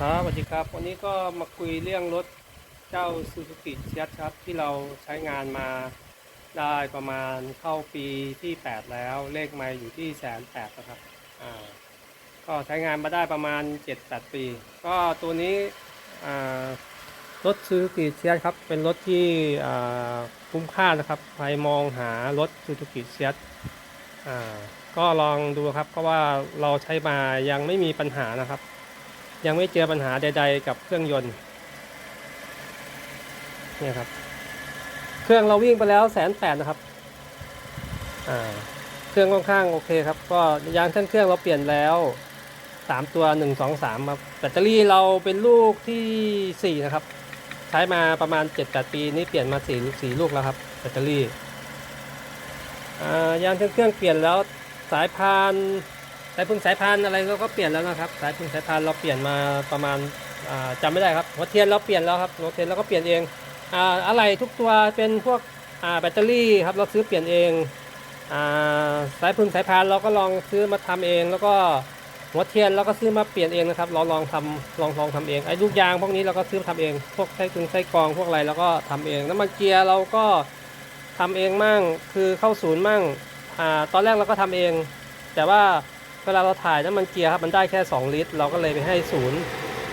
ครับสวัสดีครับวันนี้ก็มาคุยเรื่องรถเจ้า Suzuki เชียครับที่เราใช้งานมาได้ประมาณเข้าปีที่ 8 แล้วเลขไม่อยู่ที่แสนแปดนะครับอ่าก็ใช้งานมาได้ประมาณ 7-8 ปี ก็ตัวนี้อ่ารถ Suzuki เชียครับเป็นรถที่อ่าคุ้มค่านะครับใครมองหารถ Suzuki เชียอ่าก็ลองดูครับเพราะว่าเราใช้มายังไม่มีปัญหานะครับ ยังไม่เจอปัญหาใด ๆ กับเครื่องยนต์เนี่ยครับ เครื่องเราวิ่งไปแล้วแสนแปดนะครับอ่าเครื่องค่อนข้างโอเคครับ ก็ยางเครื่องเครื่องเราเปลี่ยนแล้วสามตัวหนึ่งสองสามครับแบตเตอรี่เราเป็นลูกที่สี่นะครับ ใช้มาประมาณเจ็ดแปดปีนี่เปลี่ยนมาสี่สี่ลูกแล้วครับแบตเตอรี่ยางเครื่องเครื่องเปลี่ยนแล้วสายพาน สายพึ่งสายพานอะไรเราก็เปลี่ยนแล้วนะครับ สายพึ่งสายพานเราเปลี่ยนมาประมาณาจำไม่ได้ครับหัวเทียนเราเปลี่ยนแล้วครับหัวเทียนเราก็เปลี่ยนเองออะไรทุกตัวเป็นพวกแบตเตอรี่ครับเราซื้อเปลี่ยนเองอาสายพึ่งสายพานเราก็ลองซื้อมาทำเอง แล้วก็หัวเทียนเราก็ซื้อมาเปลี่ยนเองนะครับ เราลองทำลองลองทำเองไอ้ลูกยางพวกนี้เราก็ซื้อมาทำเอง พวกไส้กึงไส้กรองพวกอะไรเราก็ทำเองน้ำมันเกียร์เราก็ทำเองมั่งคือเข้าศูนย์มั่งอตอนแรกเราก็ทำเอง แต่ว่า เวลาเราถ่ายน้ำมันเกียร์ครับมันได้แค่ 2 ลิตร เราก็เลยไปให้ศูนย์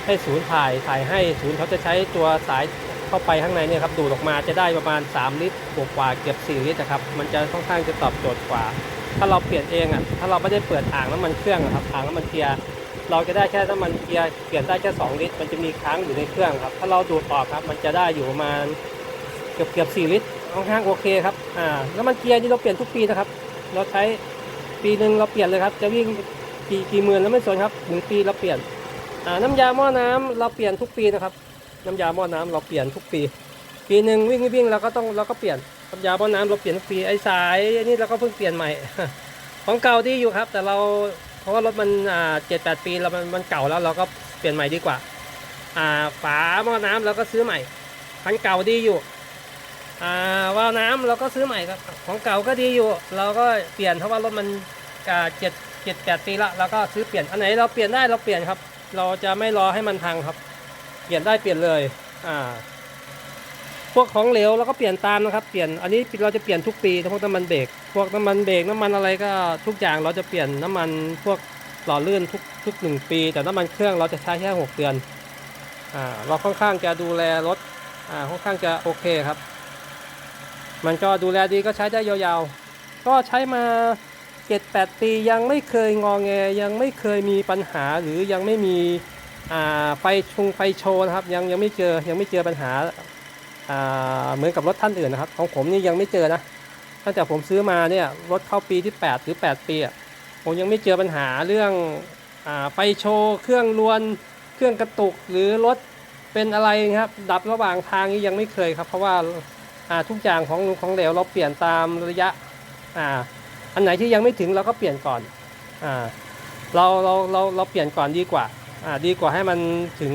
ให้ศูนย์ถ่ายถ่ายให้ศูนย์เขาจะใช้ตัวสายเข้าไปข้างในเนี่ยครับดูดออกมาจะได้ประมาณ 3 ลิตรกว่าเกือบ4 ลิตรนะครับมันจะค่อนข้างจะตอบโจทย์กว่า ถ้าเราเปลี่ยนเองอะถ้าเราไม่ได้เปิดอ่างน้ำมันเครื่องครับอ่างน้ำมันเกียร์เราจะได้แค่น้ำมันเกียร์เปลี่ยนได้แค่ 2 ลิตร มันจะมีค้างอยู่ในเครื่องครับถ้าเราดูดออกครับมันจะได้อยู่ประมาณเกือบเกือบ4ลิตรค่อนข้างโอเคครับอ่าน้ำมันเกียร์นี่เราเปลี่ยนทุกปีนะครับเราใช้ ปีหนึ่งเราเปลี่ยนเลยครับ จะวิ่งกี่กี่หมื่นแล้วไม่สนครับหนึ่งปีเราเปลี่ยนน้ำยาหม้อน้ำเราเปลี่ยนทุกปีนะครับ น้ำยาหม้อน้ำเราเปลี่ยนทุกปี ปีหนึ่งวิ่งวิ่งเราก็ต้องเราก็เปลี่ยนน้ำยาหม้อน้ำเราเปลี่ยนทุกปีไอ้สายอันนี้เราก็เพิ่งเปลี่ยนใหม่ ของเก่าดีอยู่ครับ แต่เราเพราะว่ารถมันเจ็ดแปดปีแล้วมันมันเก่าแล้วเราก็เปลี่ยนใหม่ดีกว่าฝาหม้อน้ำเราก็ซื้อใหม่คันเก่าดีอยู่ วาล์วน้ำเราก็ซื้อใหม่ครับของเก่าก็ดีอยู่ เราก็เปลี่ยนเพราะว่ารถมันอ่าเจ็ดเจ็ดแปดปีละเราก็ซื้อเปลี่ยนอันไหนเราเปลี่ยนได้เราเปลี่ยนครับ เราจะไม่รอให้มันพังครับ เปลี่ยนได้เปลี่ยนเลยอ่าพวกของเหลวเราก็เปลี่ยนตามนะครับเปลี่ยนอันนี้เราจะเปลี่ยนทุกปีพวกน้ำมันเบรกพวกน้ำมันเบรกน้ำมันอะไรก็ทุกอย่างเราจะเปลี่ยนน้ำมันพวกหล่อลื่นทุกทุกหนึ่งปี แต่น้ำมันเครื่องเราจะใช้แค่หกเดือนอ่าเราค่อนข้างจะดูแลรถอ่าค่อนข้างจะโอเคครับ มันก็ดูแลดีก็ใช้ได้ยาวๆ ก็ใช้มา7-8ปียังไม่เคยงอแงยังไม่เคยมีปัญหาหรือยังไม่มีไฟชงไฟโชว์นะครับ ยังยังไม่เจอยังไม่เจอปัญหาาเหมือนกับรถท่านอื่นนะครับ ของผมนี่ยังไม่เจอนะตั้งแต่ผมซื้อมาเนี่ยรถเข้าปีที่ 8 หรือ 8 ปีผมยังไม่เจอปัญหาเรื่องอไฟโชว์เครื่องลวน เครื่องกระตุกหรือรถเป็นอะไรครับ ดับระหว่างทางนี้ยังไม่เคยครับ เพราะว่า ทุกอย่างของของเหลวเราเปลี่ยนตามระยะอ่าอันไหนที่ยังไม่ถึงเราก็เปลี่ยนก่อนอ่าเราเราเราเราเปลี่ยนก่อนดีกว่าอ่าดีกว่าให้มันถึง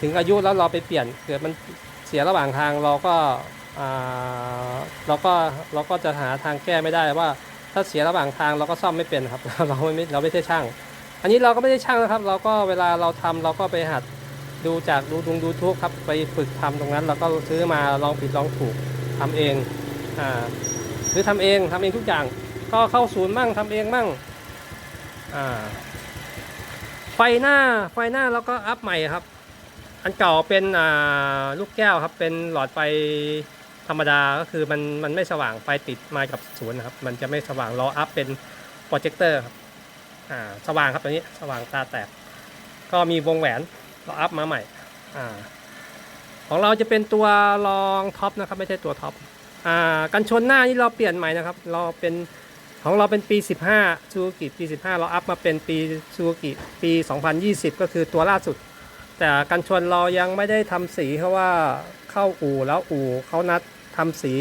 ถึงอายุแล้วเราไปเปลี่ยนเกิดมันเสียระหว่างทางเราก็เราก็เราก็จะหาทางแก้ไม่ได้ว่าถ้าเสียระหว่างทางเราก็ซ่อมไม่เป็นครับเราไม่เราไม่ใช่ช่าง อันนี้เราก็ไม่ได้ช่างนะครับ เราก็เวลาเราทำเราก็ไปหัด ดูจากดูดูดูทุกครับไปฝึกทำตรงนั้นเราก็ซื้อมาลองผิดลองถูกทำเองอ่าหรือทำเองทำเองทุกอย่าง ก็เข้าศูนย์มั่งทำเองมั่งอ่าไฟหน้าไฟหน้าเราก็อัพใหม่ครับ อันเก่าเป็นอ่าลูกแก้วครับ เป็นหลอดไฟธรรมดาก็คือมันมันไม่สว่างไฟติดมากับศูนย์นะครับ มันจะไม่สว่างราอัพเป็นโปรเจคเตอร์ครับอ่าสว่างครับตัวนี้สว่างตาแตกก็มีวงแหวน เราอัพมาใหม่อ่าของเราจะเป็นตัวรองท็อปนะครับไม่ใช่ตัวท็อปอ่ากันชนหน้านี่เราเปลี่ยนใหม่นะครับ เราเป็นของเราเป็นปี 15ซูซูกิปี 15 เราอัพมาเป็นปีซูซูกิปี 2020 ก็คือตัวล่าสุด แต่กันชนเรายังไม่ได้ทำสีเพราะว่าเข้าอู่แล้วอู่เขานัดทำสี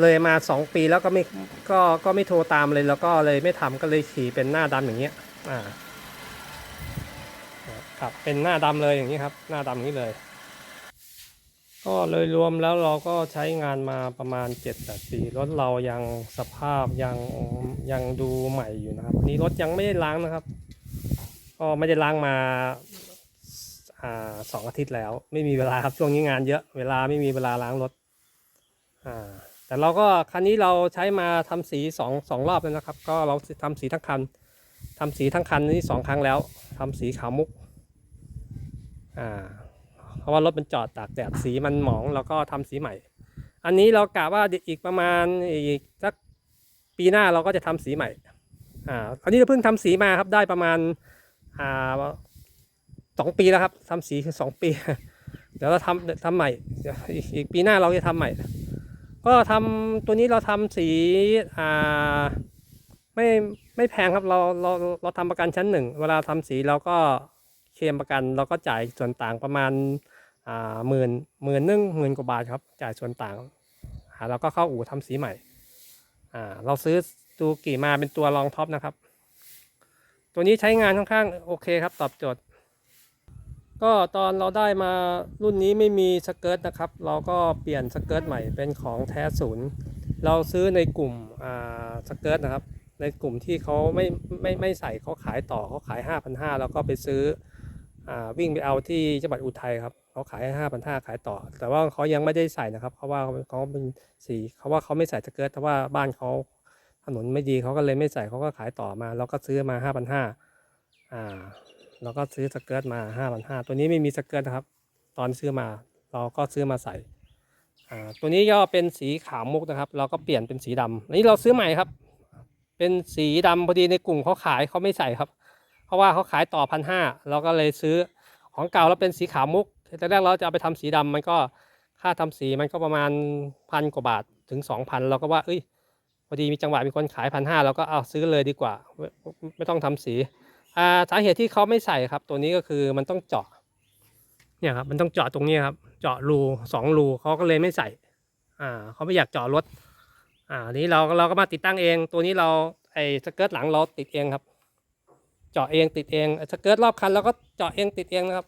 เลยมา 2 ปีแล้วก็ไม่ก็ก็ไม่โทรตามเลยแล้วก็เลยไม่ทำก็เลยขี่เป็นหน้าดำอย่างเงี้ยอ่า ครับเป็นหน้าดำเลยอย่างนี้ครับ หน้าดำอย่างนี้เลย ก็เลยรวมแล้วเราก็ใช้งานมาประมาณ7-8ปีรถเรายังสภาพยังยังดูใหม่อยู่นะครับนี่รถยังไม่ได้ล้างนะครับ ก็ไม่ได้ล้างมาสองอาทิตย์แล้ว ไม่มีเวลาครับช่วงนี้งานเยอะเวลาไม่มีเวลาล้างรถอ่าแต่เราก็คันนี้เราใช้มาทำสีสองสองรอบแล้วนะครับ ก็เราทำสีทั้งคันทำสีทั้งคันนี่สองครั้งแล้วทำสีขาวมุก อ่าเพราะว่ารถมันจอดตากแดดสีมันหมองเราก็ทำสีใหม่ อันนี้เรากะว่าอีกประมาณอีกสักปีหน้าเราก็จะทำสีใหม่อ่าอันนี้เราเพิ่งทำสีมาครับได้ประมาณอ่าสองปีแล้วครับทำสีคือสองปี เดี๋ยวเราทำทำใหม่อีกปีหน้าเราจะทำใหม่ ก็ทำตัวนี้เราทำสีอ่าไม่ไม่แพงครับเราเราเราทำประกันชั้นหนึ่งเวลาทำสีเราก็ เคลมประกันเราก็จ่ายส่วนต่างประมาณหมื่นหมื่นนึงหมื่นกว่าบาทครับ จ่ายส่วนต่างเราก็เข้าอู่ทำสีใหม่เราซื้อซูกิมาเป็นตัวรองท็อปนะครับ ตัวนี้ใช้งานค่อนข้างโอเคครับตอบโจทย์ ก็ตอนเราได้มารุ่นนี้ไม่มีสเกิร์ตนะครับ เราก็เปลี่ยนสเกิร์ตใหม่เป็นของแท้ศูนย์เราซื้อในกลุ่มสเกิร์ตนะครับ ในกลุ่มที่เขาไม่ไม่ไม่ใส่เขาขายต่อเขาขาย 5,500แล้วก็ไปซื้อ วิ่งไปเอาที่จังหวัดอุทัยครับเขาขายให้5,500ขายต่อ แต่ว่าเขายังไม่ได้ใส่นะครับเพราะว่าเขาเป็นสีเขาว่าเขาไม่ใส่สเกิร์ตเพราะว่าบ้านเขาถนนไม่ดีเขาก็เลยไม่ใส่เขาก็ขายต่อมา แล้วก็ซื้อมา5,500อ่าเราก็ซื้อสเกิร์ตมาห้าพันห้าตัวนี้ไม่มีสเกิร์ตนะครับ ตอนซื้อมาเราก็ซื้อมาใส่อ่าตัวนี้ก็เป็นสีขาวมุกนะครับ เราก็เปลี่ยนเป็นสีดำอันนี้เราซื้อใหม่ครับ เป็นสีดำพอดีในกลุ่มเขาขายเขาไม่ใส่ครับ เพราะว่าเขาขายต่อพันห้าเราก็เลยซื้อของเก่าแล้วเป็นสีขาวมุกแต่แรกเราจะเอาไปทำสีดำมันก็ค่าทำสีมันก็ประมาณพันกว่าบาทถึงสองพันเราก็ว่าเอ้ยพอดีมีจังหวะมีคนขายพันห้าเราก็เอาซื้อเลยดีกว่า ไม่ไม่ต้องทำสีสาเหตุที่เขาไม่ใส่ครับ ตัวนี้ก็คือมันต้องเจาะเนี่ยครับมันต้องเจาะตรงนี้ครับ เจาะรูสองรูเขาก็เลยไม่ใส่อ่าเขาไม่อยากเจาะรถอ่าอันนี้เราเราก็มาติดตั้งเอง ตัวนี้เราไอ้สเกิร์ตหลังเราติดเองครับ เจาะเองติดเองสเกิร์ตรอบคันเราก็เจาะเองติดเองนะครับ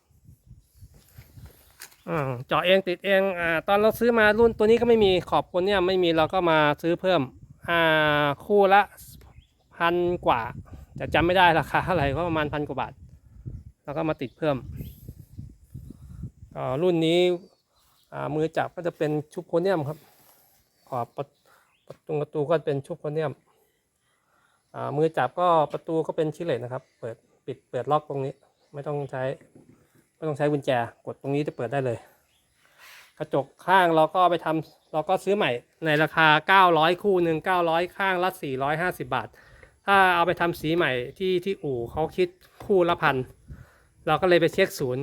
เจาะเองติดเองอตอนเราซื้อมารุ่นตัวนี้ก็ไม่มีขอบคนเนี่ยไม่มีเราก็มาซื้อเพิ่มอ่าคู่ละพันกว่าแต่จำไม่ได้ราคาเท่าไหร่ก็ประมาณพันกว่าบาท แล้วก็มาติดเพิ่มรุ่นนี้มือจับก็จะเป็นชุบโคเนียมครับ ขอบประตูประตูก็เป็นชุบโคเนียม มือจับก็ประตูก็เป็นชิเลตนะครับ เปิดปิดเปิดล็อกตรงนี้ ไม่ต้องใช้ไม่ต้องใช้กุญแจ กดตรงนี้จะเปิดได้เลย กระจกข้างเราก็ไปทำเราก็ซื้อใหม่ในราคา 900 คู่หนึ่ง900 ข้างละ 450 บาท ถ้าเอาไปทำสีใหม่ที่ที่อู่เขาคิดคู่ละพันเราก็เลยไปเช็คศูนย์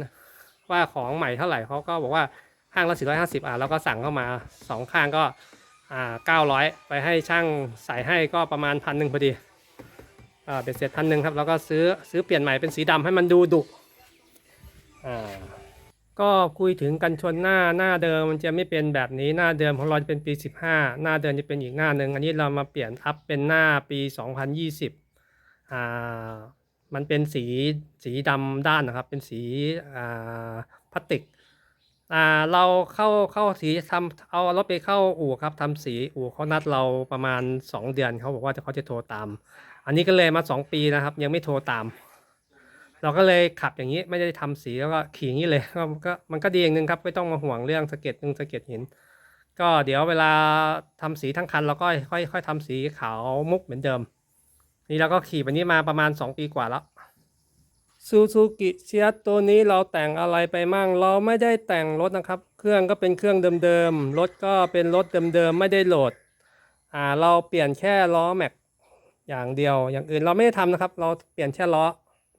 ว่าของใหม่เท่าไหร่เขาก็บอกว่าข้างละ 450 อะเราก็สั่งเข้ามาสองข้างก็อ่า900 ไปให้ช่างใส่ให้ก็ประมาณพันหนึ่งพอดี อ่าเป็นเสร็จพันหนึ่งครับ แล้วก็ซื้อซื้อเปลี่ยนใหม่เป็นสีดำให้มันดูดุอ่าก็คุยถึงกันชนหน้าหน้าเดิมมันจะไม่เป็นแบบนี้หน้าเดิมของเราจะเป็นปี 15 หน้าเดิมจะเป็นอีกหน้าหนึ่งอันนี้เรามาเปลี่ยนอัพเป็นหน้าปี 2020อ่ามันเป็นสีสีดำด้านนะครับ เป็นสีอ่าพลาสติกอ่าเราเข้าเข้าสีทำเอารถไปเข้าอู่ครับทำสีอู่เขานัดเราประมาณ 2 เดือนเขาบอกว่าจะเขาจะโทรตาม อันนี้ก็เลยมา 2 ปีนะครับ ยังไม่โทรตาม เราก็เลยขับอย่างนี้ไม่ได้ทำสีแล้วก็ขี่อย่างนี้เลยก็มันก็ดีอย่างหนึ่งครับไม่ต้องมาห่วงเรื่องสะเก็ดนึงสะเก็ดหินก็เดี๋ยวเวลาทำสีทั้งคันเราก็ค่อยค่อยทำสีขาวมุกเหมือนเดิม นี่เราก็ขี่แบบนี้มาประมาณ 2 ปีกว่าแล้วซูซูกิเชียตัวนี้เราแต่งอะไรไปมั่งเราไม่ได้แต่งรถนะครับ เครื่องก็เป็นเครื่องเดิมๆรถก็เป็นรถเดิมๆไม่ได้โหลดอ่าเราเปลี่ยนแค่ล้อแม็ก อย่างเดียว อย่างอื่นเราไม่ได้ทำนะครับ เราเปลี่ยนแค่ล้อ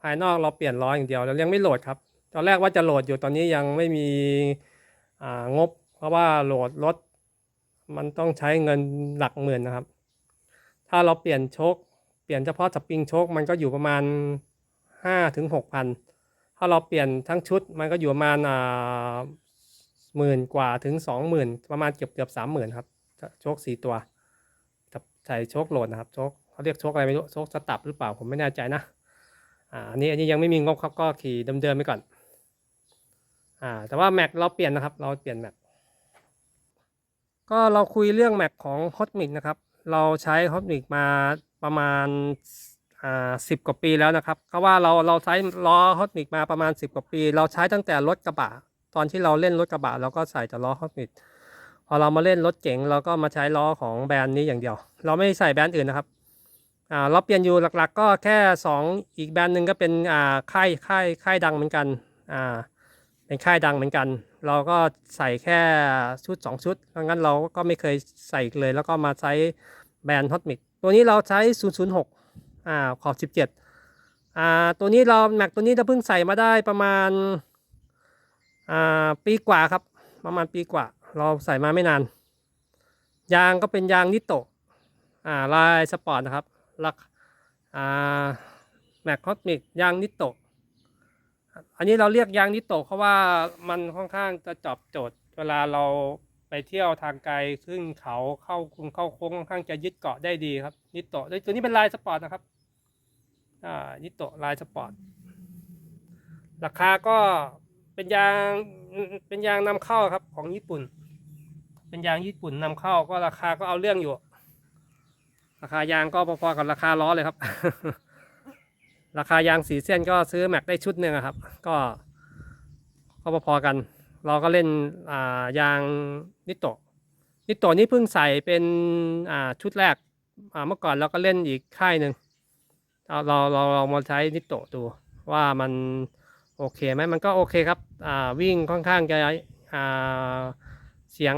ภายนอกเราเปลี่ยนล้ออย่างเดียวเรายังไม่โหลดครับ ตอนแรกว่าจะโหลดอยู่ตอนนี้ยังไม่มีงบ เพราะว่าโหลดรถมันต้องใช้เงินหลักหมื่นนะครับ ถ้าเราเปลี่ยนโชคเปลี่ยนเฉพาะสปริงโชคมันก็อยู่ประมาณห้าถึงหกพันถ้าเราเปลี่ยนทั้งชุดมันก็อยู่ประมาณหมื่นกว่าถึงสองหมื่นประมาณเกือบเกือบสามหมื่นครับโชคสี่ตัวใส่โชคโหลดนะครับโชค เขาเรียกโชคอะไรไม่รู้โชคสตับหรือเปล่าผมไม่แน่ใจนะอ่าอันนี้อันนี้ยังไม่มีงบครับก็ขี่เดิมๆไปก่อนอ่าแต่ว่าแม็กเราเปลี่ยนนะครับ เราเปลี่ยนแม็กก็เราคุยเรื่องแม็กของ Hotmix นะครับ เราใช้ Hotmix มาประมาณอ่าสิบกว่าปีแล้วนะครับเพราะว่าเราเราใช้ล้อฮอตมิกมาประมาณสิบกว่าปี เราใช้ตั้งแต่รถกระบะตอนที่เราเล่นรถกระบะเราก็ใส่แต่ล้อฮอตมิกพอเรามาเล่นรถเก๋งเราก็มาใช้ล้อของแบรนด์นี้อย่างเดียว เราไม่ใส่แบรนด์อื่นนะครับ เราเปลี่ยนอยู่หลักๆ ก็แค่สองอีกแบรนด์หนึ่งก็เป็นอ่าค่ายค่ายค่ายดังเหมือนกันอ่าเป็นค่ายดังเหมือนกัน เราก็ใส่แค่ชุด 2 ชุดเพราะงั้นเราก็ไม่เคยใส่เลย แล้วก็มาใช้แบรนด์ฮอตมิกตัวนี้เราใช้ 006อ่าขอบ 17อ่าตัวนี้เราแม็กตัวนี้เราเพิ่งใส่มาได้ประมาณอ่าปีกว่าครับ ประมาณปีกว่า เราใส่มาไม่นาน ยางก็เป็นยางนิโตะอ่าลายสปอร์ตนะครับ ลักแมกคอสมิกยางนิโตะอันนี้เราเรียกยางนิโตะเพราะว่ามันค่อนข้างจะจอบโจทย์ เวลาเราไปเที่ยวทางไกลขึ้นเขาเข้าคุงเข้าโค้งค่อนข้างจะยึดเกาะได้ดีครับ นิโตะตัวนี้เป็นลายสปอร์ตนะครับนิโตะลายสปอร์ตราคาก็เป็นยางเป็นยางนำเข้าครับของญี่ปุ่น เป็นยางญี่ปุ่นนำเข้าก็ราคาก็เอาเรื่องอยู่ ราคายางก็พอๆกับราคาล้อเลยครับ ราคายางสีเส้นก็ซื้อแม็กได้ชุดหนึ่งครับ ก็ก็พอๆกัน เราก็เล่นอ่ายางนิโตะนิโตะนี่เพิ่งใส่เป็นอ่าชุดแรกอ่าเมื่อก่อนเราก็เล่นอีกค่ายหนึ่งเอาเราเราเรามาใช้นิโตะดูว่ามันโอเคไหมมันก็โอเคครับอ่าวิ่งค่อนข้างจะอ่าเสียง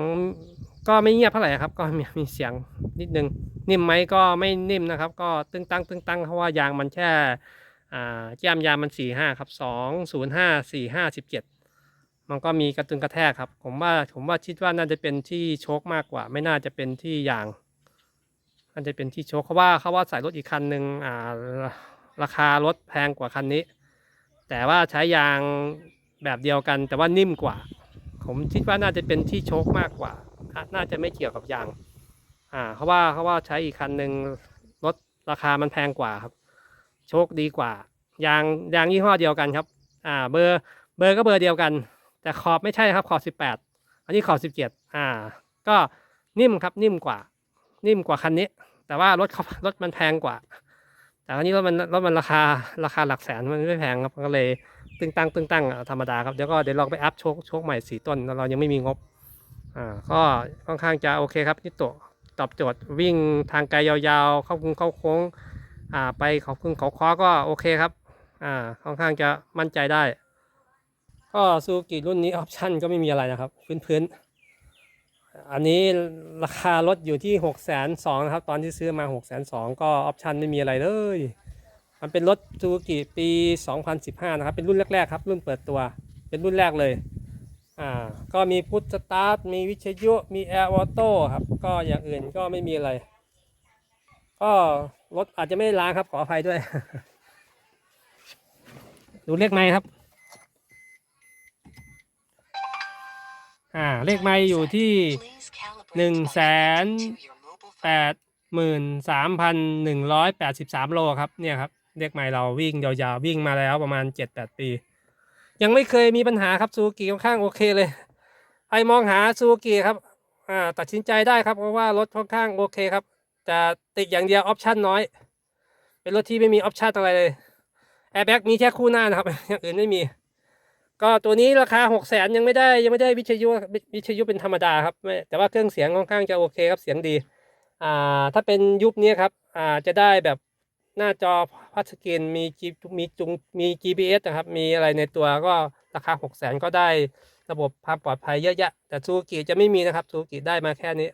ก็ไม่เงียบเท่าไหร่ครับ ก็มีมีเสียงนิดนึง นิ่มไหมก็ไม่นิ่มนะครับ ก็ตึงตั้งตึงตั้งเพราะว่ายางมันแค่อ่าแก้มยางมันสี่ห้าครับสองศูนย์ห้าสี่ห้าสิบเจ็ดมันก็มีกระตึงกระแทกครับ ผมว่าผมว่าคิดว่าน่าจะเป็นที่โชคมากกว่า ไม่น่าจะเป็นที่ยางน่าจะเป็นที่โชคเพราะว่าเขาว่าใส่รถอีกคันหนึ่งอ่าราคารถแพงกว่าคันนี้ แต่ว่าใช้ยางแบบเดียวกันแต่ว่านิ่มกว่า ผมคิดว่าน่าจะเป็นที่โชคมากกว่า น่าจะไม่เกี่ยวกับยาง อ่าเพราะว่าเขาะว่าใช้อีกคันหนึ่งรถราคามันแพงกว่าครับ โชคดีกว่ายางยางยี่ห้อเดียวกันครับ อ่า เบอร์เบอร์ก็เบอร์เดียวกัน แต่ขอบไม่ใช่ครับขอบสิบแปดอันนี้ขอบสิบเจ็ดอ่า ก็นิ่มครับนิ่มกว่า นิ่มกว่าคันนี้ แต่ว่ารถเขารถมันแพงกว่า แต่อันนี้รถมันรถมันราคาราคาหลักแสนมันไม่แพงครับก็เลยตึงตั้งตึงตั้งธรรมดาครับเดี๋ยวก็เดี๋ยวลองไปอัพโชคโชคใหม่สีต้นเรายังไม่มีงบ อ่าก็ค่อนข้างจะโอเคครับนิโตะตอบโจทย์วิ่งทางไกลยาวๆ เข้าคุงเข้าโค้งอ่าไปเขาคุงเขาคว้าก็โอเคครับอ่าค่อนข้างจะมั่นใจได้ ก็ซูกิรุ่นนี้ออปชั่นก็ไม่มีอะไรนะครับ พื้นๆ อันนี้ราคารถอยู่ที่6กแสนสองนะครับ ตอนที่ซื้อมา6กแสนสองก็ออปชั่นไม่มีอะไรเลย มันเป็นรถซูกิปี 2015 นะครับ เป็นรุ่นแรกๆครับ รุ่นเปิดตัว เป็นรุ่นแรกเลย อ่าก็มีพุทสตาร์ทมีวิทยุมีแอร์ออโต้ครับ ก็อย่างอื่นก็ไม่มีอะไร ก็รถอาจจะไม่ได้ล้างครับ ขออภัยด้วย ดูเลขไม้ครับ อ่า เลขไม้อยู่ที่หนึ่งแสนแปดหมื่นสามพันหนึ่งร้อยแปดสิบสามโลครับ เนี่ยครับ เลขไม้เราวิ่งยาวๆวิ่งมาแล้วประมาณเจ็ดแปดปี ยังไม่เคยมีปัญหาครับซูกิค่อนข้างโอเคเลยใครมองหาซูกิครับอ่าตัดสินใจได้ครับเพราะว่ารถค่อนข้างโอเคครับแต่ติดอย่างเดียวออปชั่นน้อย เป็นรถที่ไม่มีออปชั่นอะไรเลยแอร์แบ็กมีแค่คู่หน้านะครับอย่างอื่นไม่มี ก็ตัวนี้ราคาหกแสนยังไม่ได้ยังไม่ได้วิทยุวิทยุเป็นธรรมดาครับแต่ว่าเครื่องเสียงค่อนข้างจะโอเคครับเสียงดีอ่าถ้าเป็นยุคนี้ครับอ่าจะได้แบบ หน้าจอพัชสกรีนมี G มีจุงมี GPS นะครับ มีอะไรในตัวก็ราคาหกแสนก็ได้ระบบความปลอดภัยเยอะแยะ แต่ซูกิจะไม่มีนะครับซูกิได้มาแค่นี้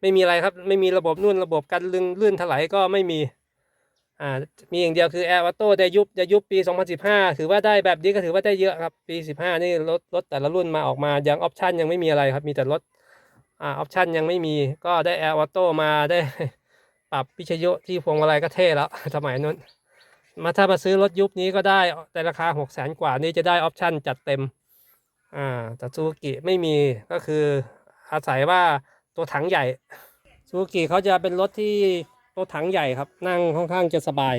ไม่มีอะไรครับ ไม่มีระบบนู่นระบบกันลื่นลื่นถลายก็ไม่มี อ่า มีอย่างเดียวคือแอร์ออโต้ได้ยุบจะยุบปี 2015 ถือว่าได้แบบนี้ก็ถือว่าได้เยอะครับ ปี 15 นี่รถรถแต่ละรุ่นมาออกมายังออปชันยังไม่มีอะไรครับ มีแต่รถ อ่า ออปชันยังไม่มี ก็ได้แอร์ออโต้มาได้ ปรับวิทยุที่พวงมาลัยก็เท่แล้วสมัยนั้นมาถ้ามาซื้อรถยุคนี้ก็ได้แต่ราคา6 0แสนกว่านี่จะได้ออปชั่นจัดเต็มอ่าแต่ซูกิไม่มีก็คืออาศัยว่าตัวถังใหญ่ซูกิเขาจะเป็นรถที่ตัวถังใหญ่ครับ นั่งค่อนข้างจะสบาย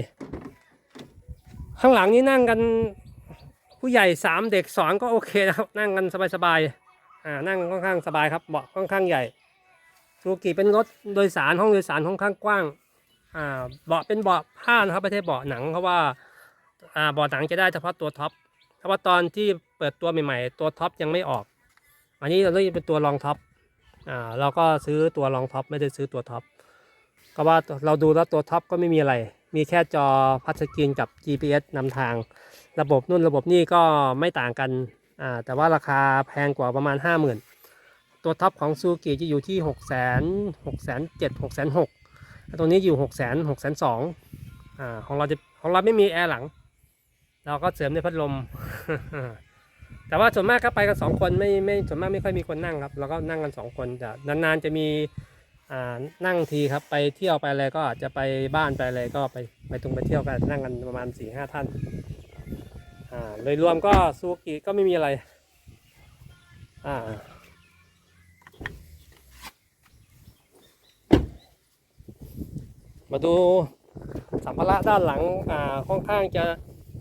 ข้างหลังนี้นั่งกันผู้ใหญ่สามเด็กสองก็โอเคนะครับนั่งกันสบายๆอ่านั่งค่อนข้างสบายครับเบาะค่อนข้างใหญ่ ซูกิเป็นรถโดยสารห้องโดยสารค่อนข้างกว้างอ่าเบาะเป็นเบาะผ้านะครับไม่ใช่เบาะหนังเพราะว่าอ่าเบาะหนังจะได้เฉพาะตัวท็อปเพราะว่าตอนที่เปิดตัวใหม่ๆ ตัวท็อปยังไม่ออก อันนี้เราเรียกเป็นตัวรองท็อปอ่าเราก็ซื้อตัวรองท็อปไม่ได้ซื้อตัวท็อปก็ว่าเราดูแล้วตัวท็อปก็ไม่มีอะไร มีแค่จอพัชสกรีนกับ GPS นำทาง ระบบนู่นระบบนี่ก็ไม่ต่างกันอ่าแต่ว่าราคาแพงกว่าประมาณ 50,000 ตัวท็อปของซูกิจะอยู่ที่6 0 0 0 0 6 0 0 0 7 6 0 0 0ตัวนี้อยู่ 6 0 0 0 0 6 0 0 0 2อ่าของเราจะของเราไม่มีแอร์หลัง เราก็เสริมด้วยพัดลม แต่ว่าส่วนมากก็ไปกันสองคนไม่ไม่ส่วนมากไม่ค่อยมีคนนั่งครับเราก็นั่งกันสองคนแต่นานๆจะมีอ่านั่งทีครับไปเที่ยวไปอะไรก็อาจจะไปบ้านไปอะไรก็ไปไปตรงไปเที่ยวกันนั่งกันประมาณสี่ห้าท่านอ่าโดยรวมก็ซูกิก็ไม่มีอะไรอ่า มาดูสัมภาระด้านหลังอ่าค่อนข้างจะ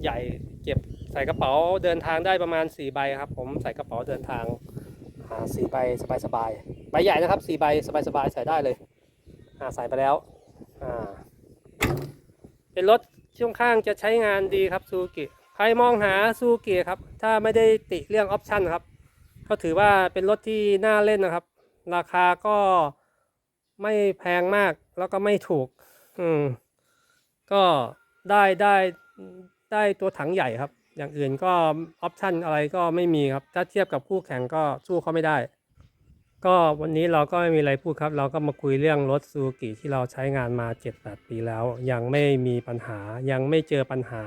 ใหญ่เก็บใส่กระเป๋าเดินทางได้ประมาณ 4 ใบครับ ผมใส่กระเป๋าเดินทางอ่าสี่ใบสบายๆใบใหญ่นะครับสี่ใบสบายๆใส่ได้เลยอ่าใส่ไปแล้วอ่าเป็นรถช่วงข้างจะใช้งานดีครับซูกิใครมองหาซูกิครับ ถ้าไม่ได้ติเรื่องออปชั่นครับ ก็ถือว่าเป็นรถที่น่าเล่นนะครับ ราคาก็ไม่แพงมากแล้วก็ไม่ถูก อืมก็ได้ได้ได้ตัวถังใหญ่ครับ อย่างอื่นก็ออปชันอะไรก็ไม่มีครับ ถ้าเทียบกับคู่แข่งก็สู้เขาไม่ได้ ก็วันนี้เราก็ไม่มีอะไรพูดครับ เราก็มาคุยเรื่องรถซูกิที่เราใช้งานมา 7-8 ปีแล้ว ยังไม่มีปัญหา ยังไม่เจอปัญหา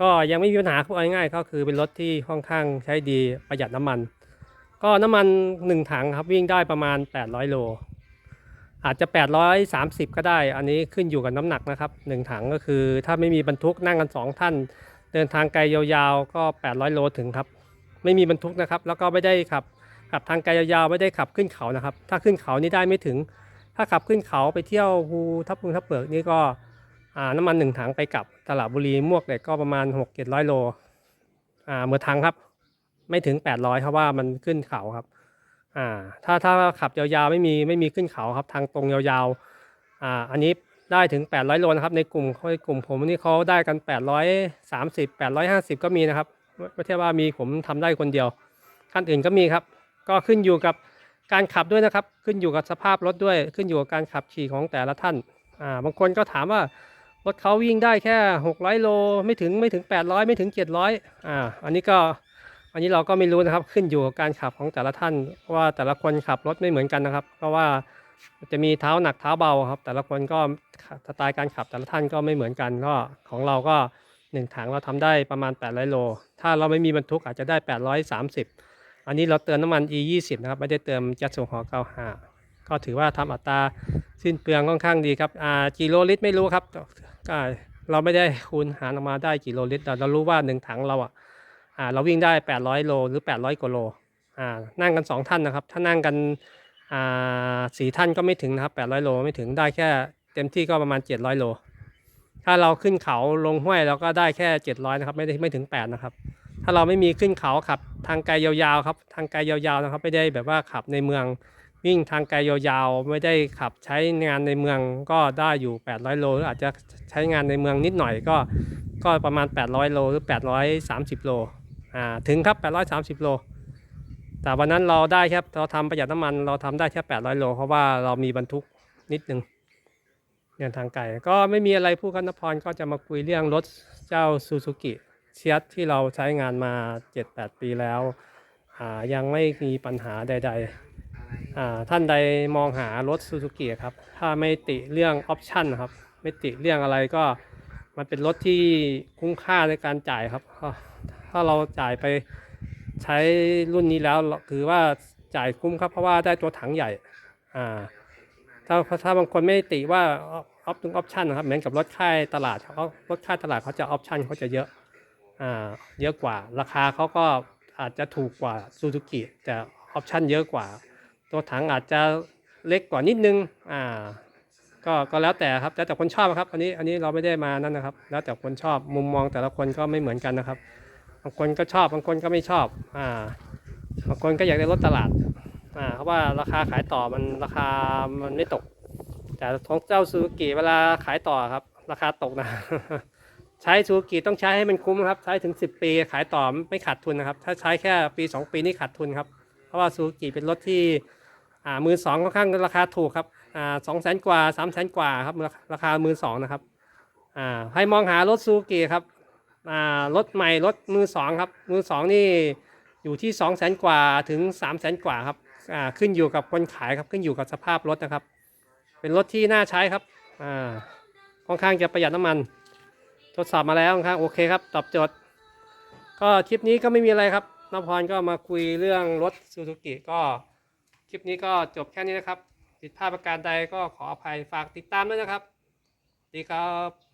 ก็ยังไม่มีปัญหาพูดง่ายๆก็คือเป็นรถที่ค่อนข้างใช้ดีประหยัดน้ำมัน ก็น้ำมัน 1 ถังครับวิ่งได้ประมาณ 800 โล อาจจะ 830 ก็ได้ อันนี้ขึ้นอยู่กับน้ำหนักนะครับ 1 ถังก็คือ ถ้าไม่มีบรรทุกนั่งกัน 2 ท่าน เดินทางไกลยาวๆ ก็ 800 โลถึงครับ ไม่มีบรรทุกนะครับ แล้วก็ไม่ได้ขับขับทางไกลยาวๆ ไม่ได้ขับขึ้นเขานะครับ ถ้าขึ้นเขานี่ได้ไม่ถึง ถ้าขับขึ้นเขาไปเที่ยวภูทับพึงทับเบิกนี่ก็อ่าน้ำมัน1ถังไปกลับตลาดบุรีมวกเหล็กก็ประมาณ 6-700 โลอ่าเมื่อถังครับ ไม่ถึง 800เพราะว่ามันขึ้นเขาครับ อ่าถ้าถ้าขับยาวๆไม่มีไม่มีขึ้นเขาครับทางตรงยาวๆอ่าอันนี้ได้ถึง 800 โลนะครับในกลุ่มในกลุ่มผมนี่เขาได้กัน 830 850 ก็มีนะครับไม่ใช่ว่ามีผมทำได้คนเดียวท่านอื่นก็มีครับ ก็ขึ้นอยู่กับการขับด้วยนะครับ ขึ้นอยู่กับสภาพรถด้วย ขึ้นอยู่กับการขับขี่ของแต่ละท่านอ่าบางคนก็ถามว่ารถเขาวิ่งได้แค่ 600 โลไม่ถึงไม่ถึง 800 ไม่ถึง 700อ่าอันนี้ก็ อันนี้เราก็ไม่รู้นะครับขึ้นอยู่กับการขับของแต่ละท่านเพราะว่าแต่ละคนขับรถไม่เหมือนกันนะครับ เพราะว่าจะมีเท้าหนักเท้าเบาครับ แต่ละคนก็สไตล์การขับแต่ละท่านก็ไม่เหมือนกันก็ของเราก็หนึ่งถังเราทำได้ประมาณ800โล ถ้าเราไม่มีบรรทุกอาจจะได้ 830 อันนี้เราเติมน้ำมัน E 20นะครับไม่ได้เติมจัดส่งหอ95ก็ถือว่าทำอัตราสิ้นเปลืองค่อนข้างดีครับอ่ากิโลลิตรไม่รู้ครับก็เราไม่ได้คูณหารออกมาได้กิโลลิตรแต่เรารู้ว่าหนึ่งถังเราอะ อ่าเราวิ่งได้ 800 โลหรือ 800กว่าโลอ่านั่งกัน 2 ท่านนะครับ ถ้านั่งกันอ่าสี่ท่านก็ไม่ถึงนะครับ 800 โลไม่ถึงได้แค่เต็มที่ก็ประมาณ 700 โล ถ้าเราขึ้นเขาลงห้วยเราก็ได้แค่ 700 นะครับ ไม่ได้ไม่ถึง 8 นะครับ ถ้าเราไม่มีขึ้นเขาขับ ทางไกลยาวๆครับ ทางไกลยาวๆนะครับ ไม่ได้แบบว่าขับในเมืองวิ่งทางไกลยาวๆ ไม่ได้ขับใช้งานในเมืองก็ได้อยู่ 800 โลหรืออาจจะใช้งานในเมืองนิดหน่อยก็ก็ประมาณ 800 โลหรือ 830 โลอ่า ถึงครับ 830 โล แต่วันนั้นเราได้แค่เราทำประหยัดน้ำมันเราทำได้แค่ 800 โล เพราะว่าเรามีบรรทุกนิดนึงเดินทางไกลก็ไม่มีอะไรพูดกันนพรก็จะมาคุยเรื่องรถเจ้าซูซูกิเชียสที่เราใช้งานมา 7-8 ปีแล้ว ยังไม่มีปัญหาใด ๆ ท่านใดมองหารถซูซูกิครับ ถ้าไม่ติเรื่องออปชั่นครับ ไม่ติเรื่องอะไรก็มันเป็นรถที่คุ้มค่าในการจ่ายครับ ถ้าเราจ่ายไปใช้รุ่นนี้แล้วเราถือว่าจ่ายคุ้มครับ เพราะว่าได้ตัวถังใหญ่ อ่า ถ้าถ้าบางคนไม่ติว่าออฟตรงออปชันนะครับเหมือนกับรถค่ายตลาดเขารถค่ายตลาดเขาจะออปชันเขาจะเยอะ อ่า เยอะกว่า ราคาเขาก็อาจจะถูกกว่าซูซูกิแต่ออปชันเยอะกว่า ตัวถังอาจจะเล็กกว่านิดนึง อ่า ก็ก็แล้วแต่ครับแล้วแต่คนชอบครับ อันนี้อันนี้เราไม่ได้มานั่นนะครับ แล้วแต่คนชอบมุมมองแต่ละคนก็ไม่เหมือนกันนะครับ บางคนก็ชอบบางคนก็ไม่ชอบอ่าบางคนก็อยากได้รถตลาดอ่าเพราะว่าราคาขายต่อมันราคามันไม่ตก แต่ของเจ้าซูซูกิเวลาขายต่อครับ ราคาตกนะใช้ซูซูกิต้องใช้ให้มันคุ้มครับ ใช้ถึง 10 ปีขายต่อไม่ขาดทุนนะครับ ถ้าใช้แค่ปี 2 ปีนี่ขาดทุนครับ เพราะว่าซูซูกิเป็นรถที่อ่ามือสองค่อนข้างราคาถูกครับอ่าสองแสนกว่าสามแสนกว่าครับราคามือสองนะครับอ่าให้มองหารถซูซูกิครับ รถใหม่รถมือสองครับ มือสองนี่อยู่ที่สองแสนกว่าถึงสามแสนกว่าครับขึ้นอยู่กับคนขายครับขึ้นอยู่กับสภาพรถนะครับ เป็นรถที่น่าใช้ครับค่อนข้างจะประหยัดน้ำมัน ทดสอบมาแล้วครับโอเคครับตอบโจทย์ก็คลิปนี้ก็ไม่มีอะไรครับนพรก็มาคุยเรื่องรถซูซูกิก็คลิปนี้ก็จบแค่นี้นะครับ ผิดพลาดประการใดก็ขออภัยฝากติดตามด้วยนะครับ ดีครับ